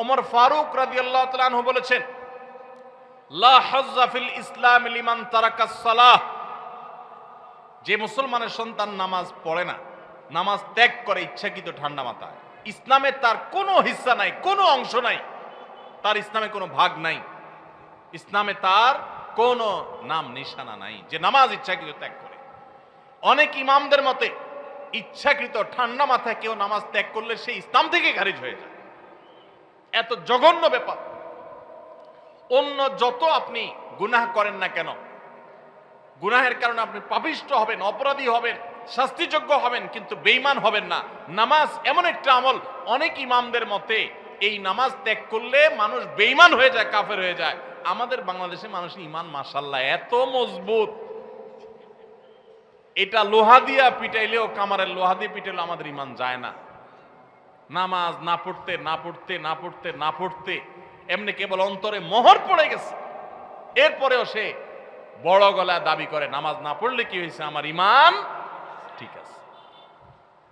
ওমর ফারুক রাদিয়াল্লাহু তাআলা আনহু বলেছেন, লা হাজ্জা ফিল ইসলাম লিমান তারাকাস সালাহ। যে মুসলমানের সন্তান নামাজ পড়ে না, নামাজ ত্যাগ করে ইচ্ছাকৃত ঠান্ডা মাথায়, ইসলামে তার কোনো হিস্সা নাই, কোনো অংশ নাই, তার ইসলামে কোনো ভাগ নাই, ইসলামে তার কোনো নাম নিশানা নাই, যে নামাজ ইচ্ছাকৃত ত্যাগ করে। অনেক ইমামদের মতে, ইচ্ছাকৃত ঠান্ডা মাথায় কেউ নামাজ ত্যাগ করলে সে ইসলাম থেকে খারিজ হয়ে যায়। এত জঘন্য ব্যাপার। অন্য যত আপনি গুনাহ করেন না কেন, গুনাহের কারণে আপনি পাপিষ্ট হবেন, অপরাধী হবেন, শাস্তিযোগ্য হবেন, কিন্তু বেইমান হবেন না। নামাজ এমন একটা আমল, অনেক ইমামদের মতে এই নামাজ ত্যাগ করলে মানুষ বেইমান হয়ে যায়, কাফের হয়ে যায়। আমাদের বাংলাদেশে মানুষের ইমান মাসাল্লাহ এত মজবুত। এটা লোহা দিয়া পিটাইলেও, কামারের লোহা দিয়ে পিটাইলেও আমাদের ইমান যায় না। নামাজ না পড়তে না পড়তে না পড়তে না পড়তে, এমনি কেবল অন্তরে মোহর পড়ে গেছে। এরপরেও সে বড় গলায় দাবি করে, নামাজ না পড়লে কি হয়েছে? আমার ইমান ঠিক আছে।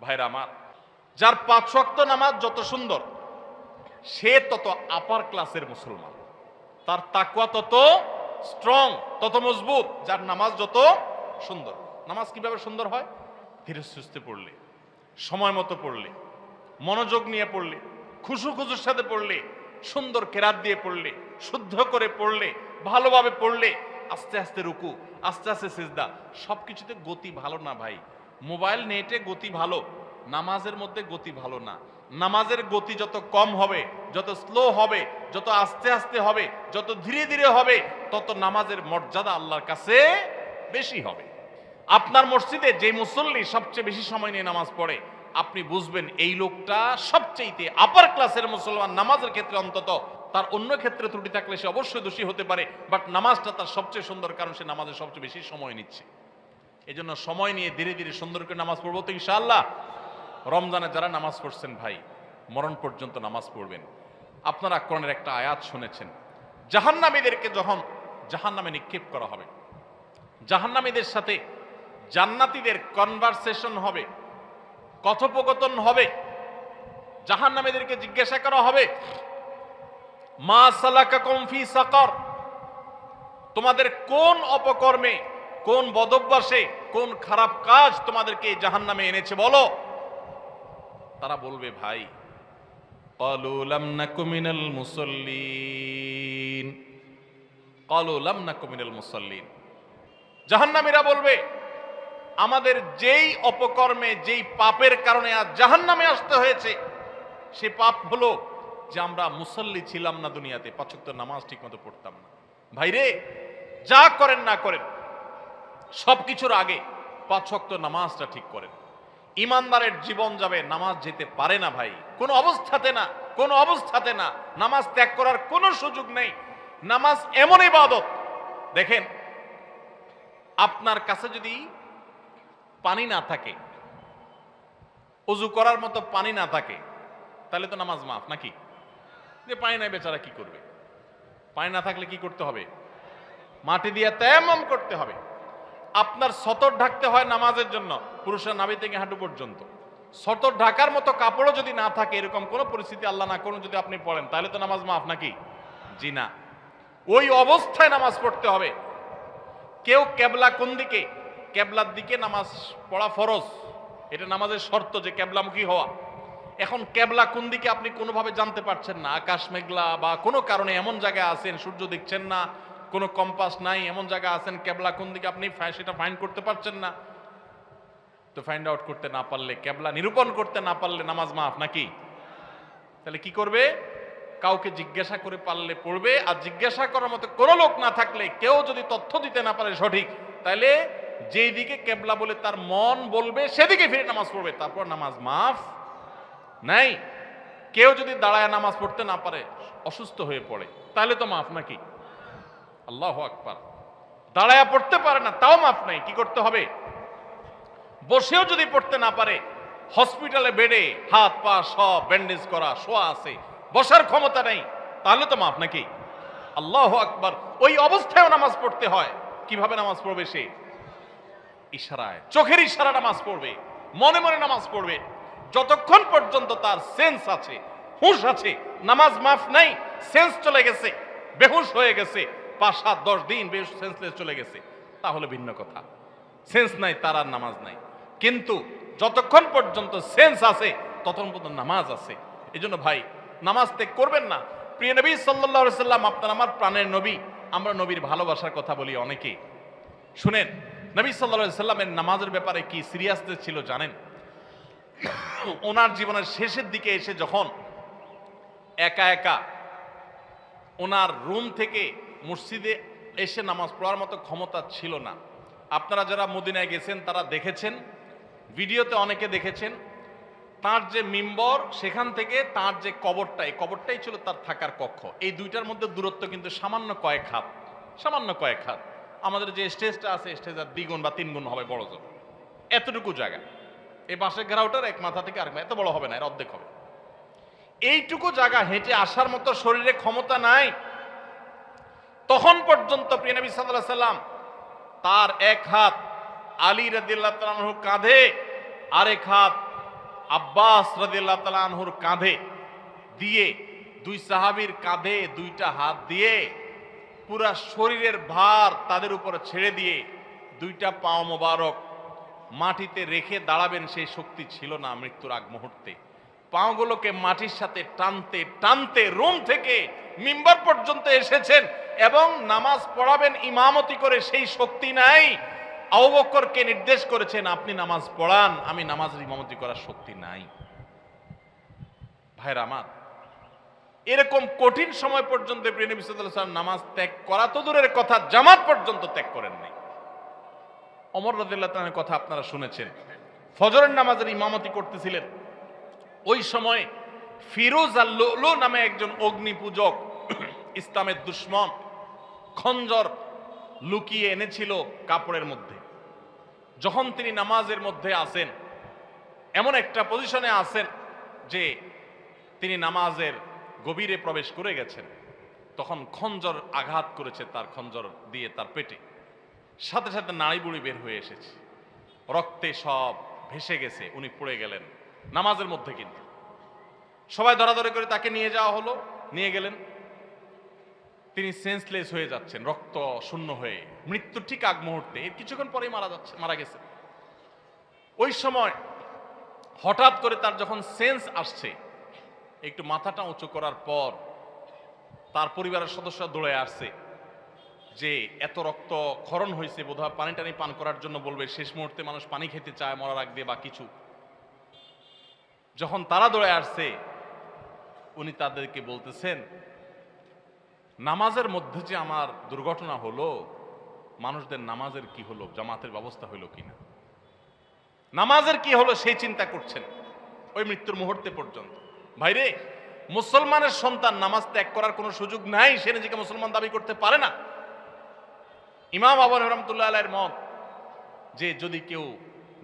ভাইরা আমার, যার পাঁচ শক্ত নামাজ যত সুন্দর, সে তত আপার ক্লাসের মুসলমান। তার তাকুয়া তত স্ট্রং তত মজবুত, যার নামাজ যত সুন্দর। নামাজ কীভাবে সুন্দর হয়? ধীরে সুস্থে পড়লে, সময় মতো পড়লে। মনোযোগ নিয়ে পড়লে, খুশু খুশুর সাথে পড়লে, সুন্দর কেরাত দিয়ে পড়লে, শুদ্ধ করে পড়লে, ভালোভাবে পড়লে, আস্তে আস্তে রুকু, আস্তে আস্তে সিজদা সব কিছুতে গতি ভালো না ভাই। মোবাইল নেটে গতি ভালো, নামাজের মধ্যে গতি ভালো না। নামাজের গতি যত কম হবে, যত স্লো হবে, যত আস্তে আস্তে হবে, যত ধীরে ধীরে হবে, তত নামাজের মর্যাদা আল্লাহর কাছে বেশি হবে। আপনার মসজিদে যে মুসল্লি সবচেয়ে বেশি সময় নিয়ে নামাজ পড়ে আপনি বুঝবেন, এই লোকটা সবচেয়েতে আপার ক্লাসের মুসলমান, নামাজের ক্ষেত্রে অন্তত। তার অন্য ক্ষেত্রে ত্রুটি থাকলে সে অবশ্যই দোষী হতে পারে বাট নামাজটা তার সবচেয়ে সুন্দর কারণ সে নামাজের সবচেয়ে বেশি সময় নিচ্ছে। এই জন্য সময় নিয়ে ধীরে ধীরে সুন্দর করে নামাজ পড়ব তো ইনশাআল্লাহ। রমজানে যারা নামাজ পড়ছেন ভাই, মরণ পর্যন্ত নামাজ পড়বেন। আপনারা কোরআনের একটা আয়াত শুনেছেন, জাহান্নামীদেরকে যখন জাহান্নামে নিক্ষেপ করা হবে, জাহান্নামীদের সাথে জান্নাতীদের কনভারসেশন হবে কথোপকথন হবে। জাহান নামেদেরকে জিজ্ঞাসা করা হবে, মা সালাকা কমফি সাকর, তোমাদের কোন অপকর্মে, কোন বদভ্যাসে, কোন খারাপ কাজ তোমাদেরকে জাহান নামে এনেছে বলো? তারা বলবে, ভাই কলুলাম না কুমিনাল মুসল্লিন কলুলাম না কুমিনাল মুসল্লিন। জাহান্নামীরা বলবে আমাদের যেই অপকর্মে, যেই পাপের কারণে আজ জাহান্নামে আসতে হয়েছে, সে পাপ হলো যে আমরা মুসল্লি ছিলাম না দুনিয়াতে, পাঁচক্ত নামাজ ঠিক মতো পড়তাম না। ভাইরে, যা করেন না করেন, সবকিছুর আগে পাঁচ ওয়াক্ত নামাজটা ঠিক করেন। ইমানদারের জীবন যাবে, নামাজ যেতে পারে না ভাই। কোন অবস্থাতে না, কোনো অবস্থাতে না, নামাজ ত্যাগ করার কোনো সুযোগ নেই। নামাজ এমন ইবাদত। দেখেন, আপনার কাছে যদি পানি না থাকে। অজু করার মতো পানি না থাকে। তাহলে তো নামাজ মাফ, নাকি? যে পানি নাই বেচারা কি করবে? পানি না থাকলে কি করতে হবে? মাটি দিয়ে তেমন করতে হবে। আপনার সতর ঢাকতে হয় নামাজের জন্য, পুরুষের নাভি থেকে হাঁটু পর্যন্ত। সতর ঢাকার মতো কাপড়ও যদি না থাকে, এরকম কোনো পরিস্থিতি আল্লাহ না করুন যদি আপনি পড়েন, তাহলে তো নামাজ মাফ, নাকি? জি না। ওই অবস্থায় নামাজ পড়তে হবে। কেউ কেবলা কোন দিকে কেবলার দিকে নামাজ পড়া ফরজ। এটা নামাজের শর্ত যে ক্যাবলামুখী হওয়া। এখন ক্যাবলা কোন দিকে আপনি কোনোভাবে জানতে পারছেন না। আকাশ মেঘলা বা কোনো কারণে এমন জায়গায় আছেন, সূর্য দেখছেন না, কোনো কম্পাস নাই, এমন জায়গায় আছেন ক্যাবলা কোন দিকে আপনি সেটা ফাইন্ড করতে পারছেন না। তো ফাইন্ড আউট করতে না পারলে ক্যাবলা নিরূপণ করতে না পারলে নামাজ মাফ নাকি? তাহলে কি করবে? কাউকে জিজ্ঞাসা করে পারলে পড়বে। আর জিজ্ঞাসা করার মতো কোনো লোক না থাকলে, কেউ যদি তথ্য দিতে না পারে সঠিক, তাহলে যেই দিকে কেবলা বলে তার মন বলবে, সেদিকে ফিরে নামাজ পড়বে। তারপর নামাজ মাফ নাই। কেউ যদি দাঁড়ায় নামাজ পড়তে না পারে, অসুস্থ হয়ে পড়ে, তাহলে তো মাফ নাকি? আল্লাহ আকবার। দাঁড়ায়া পড়তে পারে না, তাও মাফ নাই, কি করতে হবে? বসেও যদি পড়তে না পারে, হসপিটালে বেডে হাত, পা সব ব্যান্ডেজ করা, শোয়া আছে, বসার ক্ষমতা নেই, তাহলে তো মাফ নাকি? আল্লাহ আকবার। ওই অবস্থায়ও নামাজ পড়তে হয়। কীভাবে নামাজ পড়বে সে? ইশারায়, চোখের ইশারা নামাজ পড়বে, মনে মনে নামাজ পড়বে। যতক্ষণ পর্যন্ত তার সেন্স আছে, হুঁশ আছে, নামাজ মাফ নাই সেন্স চলে গেছে, বেহুশ হয়ে গেছে, পাঁচ সাত দশ দিন বেশ সেন্সলেস চলে গেছে, তাহলে ভিন্ন কথা। সেন্স নাই, তার আর নামাজ নাই। কিন্তু যতক্ষণ পর্যন্ত সেন্স আছে, ততক্ষণ পর্যন্ত নামাজ আছে। এই জন্য ভাই, নামাজ ত্যাগ করবেন না। প্রিয় নবী সাল্লাহ সাল্লাম আপনার আমার প্রাণের নবী, আমরা নবীর ভালোবাসার কথা বলি অনেকে শুনেন নবী সাল্লাহ সাল্লামের নামাজের ব্যাপারে কি সিরিয়াসনেস ছিল জানেন? ওনার জীবনের শেষের দিকে এসে যখন একা একা ওনার রুম থেকে মসজিদে এসে নামাজ পড়ার মতো ক্ষমতা ছিল না। আপনারা যারা মদিনায় গেছেন, তারা দেখেছেন, ভিডিওতে অনেকে দেখেছেন, তার যে মিম্বর, সেখান থেকে তার যে কবরটা, এই কবরটাই ছিল তার থাকার কক্ষ। এই দুইটার মধ্যে দূরত্ব কিন্তু সামান্য কয়েক হাত, সামান্য কয়েক হাত। আমাদের যে স্টেজটা আছে স্টেজের দ্বিগুণ বা তিন গুণ হবে বড় জোর। এতটুকু জায়গা। এই বাঁশের ঘেরাওটার এক মাথা থেকে আরেক এত বড় হবে না, এর অর্ধেক হবে। এইটুকু জায়গা হেঁটে আসার মতো শরীরে ক্ষমতা নাই। তখন পর্যন্ত প্রিয় নবী সাল্লাল্লাহু সাল্লাম তার এক হাত আলী রাদিল্লাহ তালানহুর কাঁধে, আরেক হাত আব্বাস রাদিল্লাহ তালানহুর কাঁধে দিয়ে দুই সাহাবীর কাঁধে দুইটা হাত দিয়ে পুরা শরীরের ভার তাদের উপরে ছেড়ে দিয়ে দুইটা পাও মোবারক মাটিতে রেখে দাঁড়াবেন সেই শক্তি ছিল না মৃত্যুর আগ মুহূর্তে। পাগুলোকে মাটির সাথে টানতে টানতে রুম থেকে মিম্বার পর্যন্ত এসেছেন এবং নামাজ পড়াবেন, ইমামতি করে সেই শক্তি নাই। আবকরকে নির্দেশ করেছেন, আপনি নামাজ পড়ান, আমি নামাজের ইমামতি করার শক্তি নাই। ভাইরা আমার এরকম কঠিন সময় পর্যন্ত নামাজ ত্যাগ করা তো দূরের কথা, জামাত পর্যন্ত ত্যাগ করেন নাই। অমর রাদিল্লাহ কথা আপনারা শুনেছেন। ফজরের নামাজের ইমামতি করতেছিলেন। ওই সময় ফিরোজ আল লুলু নামে একজন অগ্নি পূজক ইসলামের দুশ্মন খঞ্জর লুকিয়ে এনেছিল কাপড়ের মধ্যে। যখন তিনি নামাজের মধ্যে আসেন এমন একটা পজিশনে আছেন যে তিনি নামাজের গভীরে প্রবেশ করে গেছেন। তখন খঞ্জর আঘাত করেছে তার খঞ্জর দিয়ে তার পেটে। সাথে সাথে নাড়ি বুড়ি বের হয়ে এসেছে। রক্তে সব ভেসে গেছে, উনি পড়ে গেলেন। নামাজের মধ্যে কিন্তু। সবাই ধরাধরি করে তাকে নিয়ে যাওয়া হলো, নিয়ে গেলেন। তিনি সেন্সলেস হয়ে যাচ্ছেন, রক্ত শূন্য হয়ে। মৃত্যু ঠিক আগ মুহূর্তে, এর কিছুক্ষণ পরেই মারা যাচ্ছে, মারা গেছে। ওই সময় হঠাৎ করে তার যখন সেন্স আসছে একটু মাথাটা উঁচু করার পর তার পরিবারের সদস্য দৌড়ে আসছে যে এত রক্ত ক্ষরণ হয়েছে, বোধহয় পানি টানি পান করার জন্য বলবে, শেষ মুহূর্তে মানুষ পানি খেতে চায়, মরার আগ দিয়ে বা কিছু। যখন তারা দৌড়ে আসছে, উনি তাদেরকে বলতেছেন, নামাজের মধ্যে যে আমার দুর্ঘটনা হলো, মানুষদের নামাজের কি হলো, জামাতের ব্যবস্থা হলো কিনা নামাজের কি হলো, সেই চিন্তা করছেন, ওই মৃত্যুর মুহূর্তে পর্যন্ত। ভাইরে, মুসলমানের সন্তান নামাজ ত্যাগ করার কোনো সুযোগ নাই, সে নিজেকে মুসলমান দাবি করতে পারে না। ইমাম আবু রহমতুল্লাহ আলাইয়ের মত, যে যদি কেউ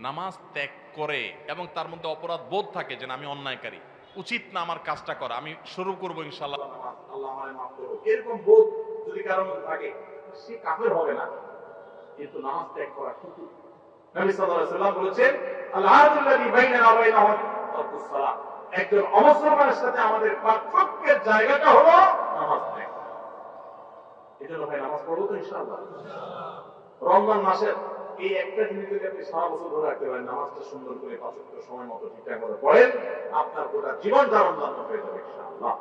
নামাজ ত্যাগ করে এবং তার মধ্যে অপরাধ বোধ থাকে যে আমি অন্যায়কারী, উচিত না আমার কাজটা করা, আমি শুরু করব ইনশাল্লাহ আল্লাহ। এরকম বোধ যদি কারোর থাকে, সে কাফের হবে না। কিন্তু নামাজ ত্যাগ করা নবী সাল্লাল্লাহু আলাইহি বলেছেন আল্লাহুল্লাযী বাইনানা ওয়া বাইনাহুম সালাত। একজন অমুসলমানের সাথে আমাদের পার্থক্যের জায়গাটা হলো নামাজ রমজান মাসের এই একটা জিনিস যদি আপনি সারা বছর ধরে রাখতে পারেন, নামাজটা সুন্দর করে পাঁচ সময় মতো ঠিকঠাক করে পড়েন, আপনার গোটা জীবনটা রমজান হয়ে যাবে ইনশাআল্লাহ।